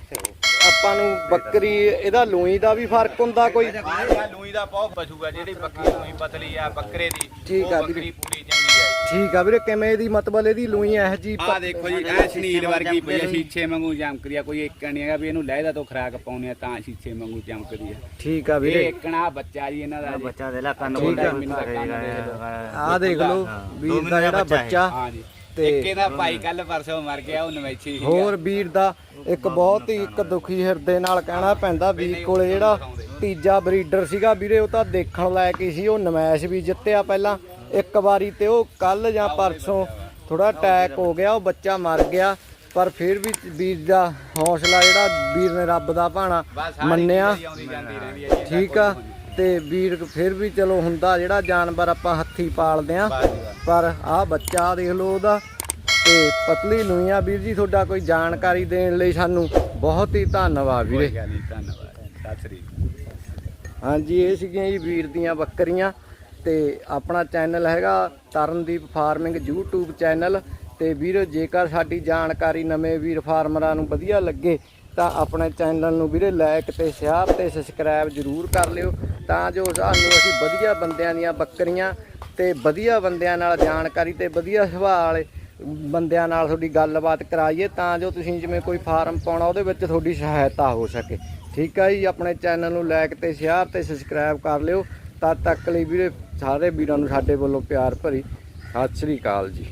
ਆਪਾਂ ਨੂੰ ਬੱਕਰੀ ਇਹਦਾ ਲੂਈ ਦਾ ਵੀ ਫ਼ਰਕ ਹੁੰਦਾ ਕੋਈ? ਆ ਲੂਈ ਦਾ ਬਹੁਤ ਪਸ਼ੂ ਜਿਹੜੀ ਬੱਕਰੀ ਲੂਈ ਪਤਲੀ ਆ ਬੱਕਰੇ ਦੀ ਠੀਕ ਉਹ ਆ ਵੀਰੇ। ਬੱਕਰੀ ਪੂਰੀ ਚੰਗੀ ਆ ਠੀਕ ਆ ਵੀਰੇ ਕਿਵੇਂ ਇਹਦੀ ਮਤਲਬ ਇਹਦੀ ਲੂਈ ਇਹ ਜੀ ਆ ਦੇਖੋ ਜੀ ਐ ਸ਼ਨੀਲ ਵਰਗੀ ਪਈ ਆ ਸ਼ੀਸ਼ੇ ਵਾਂਗੂ ਚਮਕਦੀ ਆ ਕੋਈ ਇੱਕ ਨਹੀਂ ਹੈਗਾ ਵੀ ਇਹਨੂੰ ਲਹਿਦਾ ਤੋਂ ਖਰਾਕ ਪਾਉਨੇ ਆ ਤਾਂ ਸ਼ੀਸ਼ੇ ਵਾਂਗੂ ਚਮਕਦੀ ਆ। ਠੀਕ ਆ ਇਹ ਵੀਰੇ ਇੱਕਣਾ ਬੱਚਾ ਜੀ ਇਹਨਾਂ ਦਾ ਜੀ। ਬੱਚਾ ਦੇ ਲਾ ਕੰਨ ਠੀਕ ਆ। ਮੈਨੂੰ ਤਾਂ ਕੰਨ ਦੇਖ ਲਓ। ਆਹ ਦੇਖ ਲਓ ਵੀਰ ਦਾ ਜਿਹੜਾ ਬੱਚਾ। ਹਾਂ ਜੀ। ਤੇ- ਇੱਕ ਇਹਦਾ ਭਾਈ ਕੱਲ ਪਰਸੋਂ ਮਰ ਗਿਆ ਉਹ ਨਵੈਛੀ ਸੀ ਹੋਰ ਵੀਰ ਦਾ ਇੱਕ ਬਹੁਤ ਹੀ ਇੱਕ ਦੁਖੀ ਹਿਰਦੇ ਨਾਲ ਕਹਿਣਾ ਪੈਂਦਾ ਵੀਰ ਕੋਲੇ ਜਿਹੜਾ ਤੀਜਾ ਬਰੀਡਰ ਸੀਗਾ ਵੀਰੇ ਉਹ ਤਾਂ ਦੇਖਣ ਲਾਇਕ ਹੀ ਸੀ ਉਹ ਨਮੈਸ਼ ਵੀ ਜਿੱਤਿਆ ਪਹਿਲਾਂ। ਇੱਕ ਵਾਰੀ ਤੇ ਉਹ ਕੱਲ ਜਾਂ ਪਰਸੋਂ ਥੋੜਾ ਅਟੈਕ ਹੋ ਗਿਆ ਉਹ ਬੱਚਾ ਮਰ ਗਿਆ ਪਰ ਫਿਰ ਵੀ ਵੀਰ ਦਾ ਹੌਸਲਾ ਜਿਹੜਾ ਵੀਰ ਨੇ ਰੱਬ ਦਾ ਭਾਣਾ ਮੰਨਿਆ। ਠੀਕ ਆ। ਤੇ ਵੀਰ ਫਿਰ ਵੀ ਚਲੋ ਹੁੰਦਾ ਜਿਹੜਾ ਜਾਨਵਰ ਆਪਾਂ ਹੱਥੀ ਪਾਲਦੇ ਆ। ਪਰ ਆਹ ਬੱਚਾ ਦੇਖ ਲਓ ਉਹਦਾ ਤੇ ਪਤਲੀ ਲੂਈਆਂ ਵੀਰ ਜੀ ਤੁਹਾਡਾ ਕੋਈ ਜਾਣਕਾਰੀ ਦੇਣ ਲਈ ਸਾਨੂੰ ਬਹੁਤ ਹੀ ਧੰਨਵਾਦ ਵੀਰੇ। ਧੰਨਵਾਦ। ਸਤਿ ਹਾਂਜੀ ਇਹ ਸੀਗੀਆਂ ਜੀ ਵੀਰ ਦੀਆਂ ਬੱਕਰੀਆਂ ਤੇ ਆਪਣਾ ਚੈਨਲ ਹੈਗਾ ਤਰਨਦੀਪ ਫਾਰਮਿੰਗ YouTube ਚੈਨਲ ਤੇ ਵੀਰ ਜੇਕਰ ਸਾਡੀ ਜਾਣਕਾਰੀ ਨਵੇਂ ਵੀਰ ਫਾਰਮਰਾਂ ਨੂੰ ਵਧੀਆ ਲੱਗੇ ਤਾਂ ਆਪਣੇ ਚੈਨਲ ਨੂੰ ਵੀਰੇ ਲਾਇਕ ਤੇ ਸ਼ੇਅਰ ਤੇ ਸਬਸਕ੍ਰਾਈਬ ਜਰੂਰ ਕਰ ਲਿਓ। ਤਾਂ ਜੋ ਸਾਨੂੰ ਅਸੀਂ ਵਧੀਆ ਬੰਦਿਆਂ ਦੀਆਂ ਬੱਕਰੀਆਂ ਤੇ ਵਧੀਆ ਬੰਦਿਆਂ ਨਾਲ ਜਾਣਕਾਰੀ ਤੇ ਵਧੀਆ ਸੁਭਾਅ ਵਾਲੇ ਬੰਦਿਆਂ ਨਾਲ ਤੁਹਾਡੀ ਗੱਲਬਾਤ ਕਰਾਈਏ ਤਾਂ ਜੋ ਤੁਸੀਂ ਜਿਵੇਂ ਕੋਈ ਫਾਰਮ ਪਾਉਣਾ ਉਹਦੇ ਵਿੱਚ ਤੁਹਾਡੀ ਸਹਾਇਤਾ ਹੋ ਸਕੇ। ਠੀਕ ਆ ਜੀ, ਆਪਣੇ ਚੈਨਲ ਨੂੰ ਲਾਈਕ ਤੇ ਸ਼ੇਅਰ ਤੇ ਸਬਸਕ੍ਰਾਈਬ ਕਰ ਲਿਓ। ਤਦ ਤੱਕ ਲਈ ਵੀਰੇ, ਸਾਰੇ ਵੀਰਾਂ ਨੂੰ ਸਾਡੇ ਵੱਲੋਂ ਪਿਆਰ ਭਰੀ। ਸਤਿ ਸ੍ਰੀ ਅਕਾਲ ਜੀ।